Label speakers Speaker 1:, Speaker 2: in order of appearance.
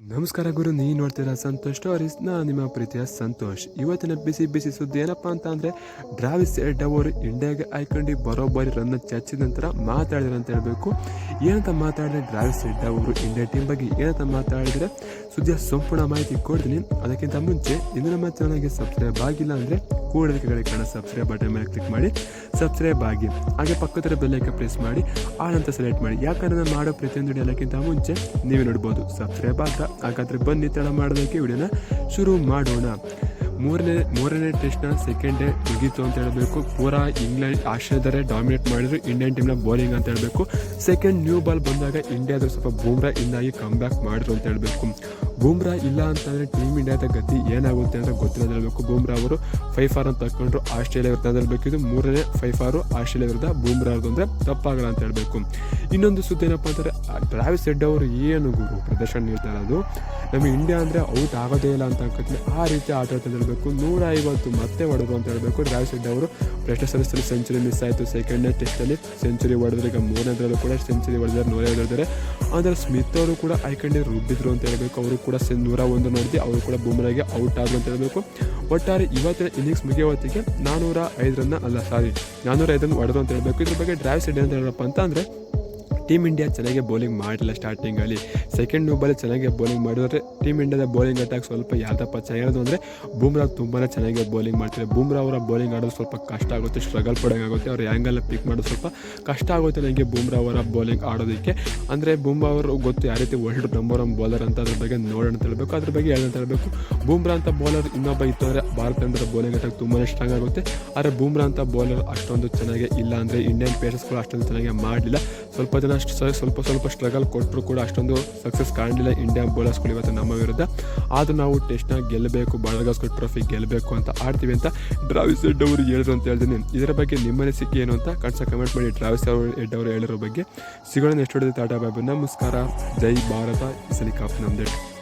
Speaker 1: ನಮಸ್ಕಾರ ಗುರು ನೀ ನೋಡ್ತೀರಾ ಸಂತೋಷ್ ಸ್ಟೋರೀಸ್ ನಾ ನಿಮ್ಮ ಪ್ರೀತಿಯ ಸಂತೋಷ್. ಇವತ್ತಿನ ಬಿಸಿ ಬಿಸಿ ಸುದ್ದಿ ಏನಪ್ಪಾ ಅಂತ ಅಂದ್ರೆ ಡ್ರಾವಿಸ್ ಎಡ್ ಅವರು ಇಂಡಿಯಾಗೆ ಆಯ್ಕೊಂಡು ಬರೋಬ್ಬರಿ ರನ್ ಚರ್ಚಿದ ನಂತರ ಮಾತಾಡಿದ್ರು ಅಂತ ಹೇಳ್ಬೇಕು. ಏನಂತ ಮಾತಾಡಿದ್ರೆ ಡ್ರಾವಿಸ್ ಎಡ್ ಅವರು ಇಂಡಿಯಾ ಟೀಮ್ ಬಗ್ಗೆ ಏನಂತ ಮಾತಾಡಿದ್ರೆ, ಸುದ್ದಿಯ ಸಂಪೂರ್ಣ ಮಾಹಿತಿ ಕೊಡ್ತೀನಿ. ಅದಕ್ಕಿಂತ ಮುಂಚೆ, ಇನ್ನು ನಮ್ಮ ಚಾನಲ್ಗೆ ಸಬ್ಸ್ಕ್ರೈಬ್ ಆಗಿಲ್ಲ ಅಂದ್ರೆ ಕೂಡಲೇ ಕಣ ಸಬ್ಸ್ಕ್ರೈಬ್ ಬಟನ್ ಮೇಲೆ ಕ್ಲಿಕ್ ಮಾಡಿ. ಸಬ್ಸ್ಕ್ರೈಬ್ ಆಗಿ. ಹಾಗೆ ಪಕ್ಕದ ಬೆಲ್ಲೈಕ ಪ್ರೆಸ್ ಮಾಡಿ. ಆಳಂತ ಸೆಲೆಕ್ಟ್ ಮಾಡಿ. ಯಾಕಂದ್ರೆ ನಾನು ಮಾಡೋ ಪ್ರತಿಯೊಂದು ಎಲ್ಲಕ್ಕಿಂತ ಮುಂಚೆ ನೀವೇ ನೋಡ್ಬೋದು. ಸಬ್ಸ್ಕ್ರೈಬ್ ಆಗ ಹಾಗಾದ್ರೆ ಬನ್ನಿ ತಡ ಮಾಡೋದಕ್ಕೆ ವಿಡಿಯೋನ ಶುರು ಮಾಡೋಣ. ಮೂರನೇ ಮೂರನೇ ಟೆಸ್ಟ್ನ ಸೆಕೆಂಡ್ ಡೇ ಮುಗೀತು ಅಂತ ಹೇಳಬೇಕು. ಪೂರಾ ಇಂಗ್ಲೆಂಡ್ ಆಸ್ಟ್ರೇಲಿಯಾದರೆ ಡಾಮಿನೇಟ್ ಮಾಡಿದ್ರು. ಇಂಡಿಯನ್ ಟೀಮ್ನ ಬೌಲಿಂಗ್ ಅಂತ ಹೇಳಬೇಕು. ಸೆಕೆಂಡ್ ನ್ಯೂ ಬಾಲ್ ಬಂದಾಗ ಇಂಡಿಯಾದ ಸ್ವಲ್ಪ ಬೂಮ್ರಾ ಇಂದಾಗಿ ಕಮ್ ಬ್ಯಾಕ್ ಮಾಡಿದ್ರು ಅಂತ ಹೇಳಬೇಕು. ಬೂಮ್ರಾ ಇಲ್ಲ ಅಂತಂದರೆ ಟೀಮ್ ಇಂಡಿಯಾದ ಗತಿ ಏನಾಗುತ್ತೆ ಅಂತ ಗೊತ್ತಿಲ್ಲ ಹೇಳಬೇಕು. ಬೂಮ್ರಾ ಅವರು ಫೈವ್ ಫಾರ್ ಅಂತ ತಗೊಂಡ್ರು ಆಸ್ಟ್ರೇಲಿಯಾ ವಿರುದ್ಧ ಅಂತ ಹೇಳಬೇಕು ಇದು ಮೂರನೇ ಫೈವ್ ಫಾರು ಆಸ್ಟ್ರೇಲಿಯಾ ವಿರುದ್ಧ ಬೂಮ್ರಾ ಅವ್ರದ್ದು ಅಂದರೆ ತಪ್ಪಾಗಲ್ಲ ಅಂತ ಹೇಳಬೇಕು. ಇನ್ನೊಂದು ಸುದ್ದಿ ಏನಪ್ಪ ಅಂದರೆ ಟ್ರಾವಿಸ್ ಹೆಡ್ ಅವರು ಏನು ಗುರು ಪ್ರದರ್ಶನ ನೀಡ್ತಾ ಇರೋದು? ನಮ್ಮ ಇಂಡಿಯಾ ಅಂದರೆ ಔಟ್ ಆಗೋದೇ ಇಲ್ಲ ಅಂತ ಅನ್ಕೋತೀನಿ ಆ ರೀತಿ ಆಟ ಆಡ್ತಾ ಹೇಳಬೇಕು ನೂರ ಐವತ್ತು ಮತ್ತೆ ಹೊಡೆದು ಅಂತ ಹೇಳಬೇಕು. ಟ್ರಾವಿಸ್ ಹೆಡ್ ಅವರು ಪ್ರಶ್ನೆ ಸದಸ್ಯರು ಸೆಂಚುರಿ ಮಿಸ್ ಆಯಿತು. ಸೆಕೆಂಡ್ನೇ ಟೆಸ್ಟಲ್ಲಿ ಸೆಂಚುರಿ ಹೊಡೆದ್ರೆ. ಈಗ ಮೂರನೇದ್ರಲ್ಲೂ ಕೂಡ ಸೆಂಚುರಿ ಹೊಡೆದ್ರೆ. ನೂರ ಹೊಡೆದಿದ್ದಾರೆ ಆದರೆ ಸ್ಮಿತ್ ಅವರು ಕೂಡ ಐಕಂಡಿ ರುಬ್ಬಿದ್ರು ಅಂತ ಹೇಳಬೇಕು. ಅವರು ಕೂಡ ಸೆ ನೂರ ಒಂದು ನೋಡಿದ್ವಿ. ಅವರು ಕೂಡ ಬುಮ್ರಾಗೆ ಔಟ್ ಆದ್ರು ಅಂತ ಹೇಳಬೇಕು. ಒಟ್ಟಾರೆ ಇವತ್ತಿನ ಇನ್ನಿಂಗ್ಸ್ ಮುಗಿಯೋ ಹೊತ್ತಿಗೆ ನಾನೂರ ಐದರನ್ನ ಅಲ್ಲ ಸಾರಿ ನಾನೂರ ಐದನ್ನು ಹೊಡೆದು ಅಂತ ಹೇಳಬೇಕು. ಇದ್ರ ಬಗ್ಗೆ ಡ್ರೈವ್ ಸೆಡ್ ಅಂತ ಹೇಳಪ್ಪ ಅಂತ ಅಂದರೆ ಟೀಮ್ ಇಂಡಿಯಾ ಚೆನ್ನಾಗಿ ಬೌಲಿಂಗ್ ಮಾಡಿಲ್ಲ ಸ್ಟಾರ್ಟಿಂಗಲ್ಲಿ ಸೆಕೆಂಡ್ ಓವರಲ್ಲಿ ಚೆನ್ನಾಗಿ ಬೌಲಿಂಗ್ ಮಾಡಿದ್ರೆ. ಟೀಮ್ ಇಂಡಿಯಾದ ಬೌಲಿಂಗ್ ಅಟ್ಯಾಕ್ ಸ್ವಲ್ಪ ಯಾವ್ದಪ್ಪ ಚೆನ್ನಾಗಿರೋದು ಅಂದರೆ ಬೂಮ್ರಾ ತುಂಬಾ ಚೆನ್ನಾಗಿ ಬೌಲಿಂಗ್ ಮಾಡ್ತಾರೆ ಬೂಮ್ರಾ ಅವರ ಬೌಲಿಂಗ್ ಆಡೋದು ಸ್ವಲ್ಪ ಕಷ್ಟ ಆಗುತ್ತೆ ಸ್ಟ್ರಗಲ್ ಪಡೋಂಗಾಗುತ್ತೆ ಅವ್ರ ಆ್ಯಂಗಲ್ನ ಪಿಕ್ ಮಾಡೋದು ಸ್ವಲ್ಪ ಕಷ್ಟ ಆಗುತ್ತೆ ನನಗೆ ಬೂಮ್ರಾ ಅವರ ಬೌಲಿಂಗ್ ಆಡೋದಕ್ಕೆ. ಅಂದರೆ ಬೂಮ್ರಾ ಅವರು ಗೊತ್ತು ಯಾವ ರೀತಿ ವರ್ಲ್ಡ್ ನಂಬರ್ ಒನ್ ಬೌಲರ್ ಅಂತ ಅದ್ರ ಬಗ್ಗೆ ನೋಡೋಣ ಅಂತ ಹೇಳಬೇಕು. ಅದ್ರ ಬಗ್ಗೆ ಹೇಳಂತ ಹೇಳಬೇಕು. ಬೂಮ್ರಾ ಅಂತ ಬೌಲರ್ ಇನ್ನೊಬ್ಬ ಇತ್ತು ಅಂದರೆ ಭಾರತ ತಂಡದ ಬೌಲಿಂಗ್ ಅಟ್ಯಾಕ್ ತುಂಬಾ ಸ್ಟ್ರಾಂಗ್ ಆಗುತ್ತೆ. ಆದರೆ ಬೂಮ್ರಾ ಅಂತ ಬೌಲರ್ ಅಷ್ಟೊಂದು ಚೆನ್ನಾಗಿ ಇಲ್ಲ ಅಂದರೆ ಇಂಡಿಯನ್ ಪ್ಲೇಯರ್ಸ್ಗಳು ಅಷ್ಟೊಂದು ಚೆನ್ನಾಗಿ ಮಾಡಲಿಲ್ಲ. ಸ್ವಲ್ಪ ಜನ ಅಷ್ಟು ಸ್ವಲ್ಪ ಸ್ವಲ್ಪ ಸ್ಟ್ರಗಲ್ ಕೊಟ್ಟರು ಕೂಡ ಅಷ್ಟೊಂದು ಸಕ್ಸಸ್ ಕಾಣಲಿಲ್ಲ. ಇಂಡಿಯಾ ಬೌಲರ್ಸ್ಗಳು ಇವತ್ತು ನಮ್ಮ ವಿರುದ್ಧ. ಆದರೂ ನಾವು ಟೆಸ್ಟ್ನ ಗೆಲ್ಲಬೇಕು ಬಾಳಗಾಸ್ಕರ್ ಟ್ರೋಫಿ ಗೆಲ್ಲಬೇಕು ಅಂತ ಆಡ್ತೀವಿ ಅಂತ ಡ್ರಾವಿಸ್ ಹೆಡ್ ಅವರು ಹೇಳಿದ್ರು ಅಂತ ಹೇಳ್ತೀನಿ. ಇದರ ಬಗ್ಗೆ ನಿಮ್ಮ ಅನಿಸಿಕೆ ಏನು ಅಂತ ಕಟ್ಸ ಕಮೆಂಟ್ ಮಾಡಿ. ಡ್ರಾವಿಸ್ ಅವರು ಹೆಡ್ ಅವರು ಹೇಳಿರೋ ಬಗ್ಗೆ. ಸಿಗೋಣ ನೆಕ್ಸ್ಟ್ ಹೊಡೆದ ಟಾಟಾ ಬಾಬು ನಮಸ್ಕಾರ. ಜೈ ಭಾರತ. ಈ ಸಲ ಕಾಪ್ ನಮ್ದೇ.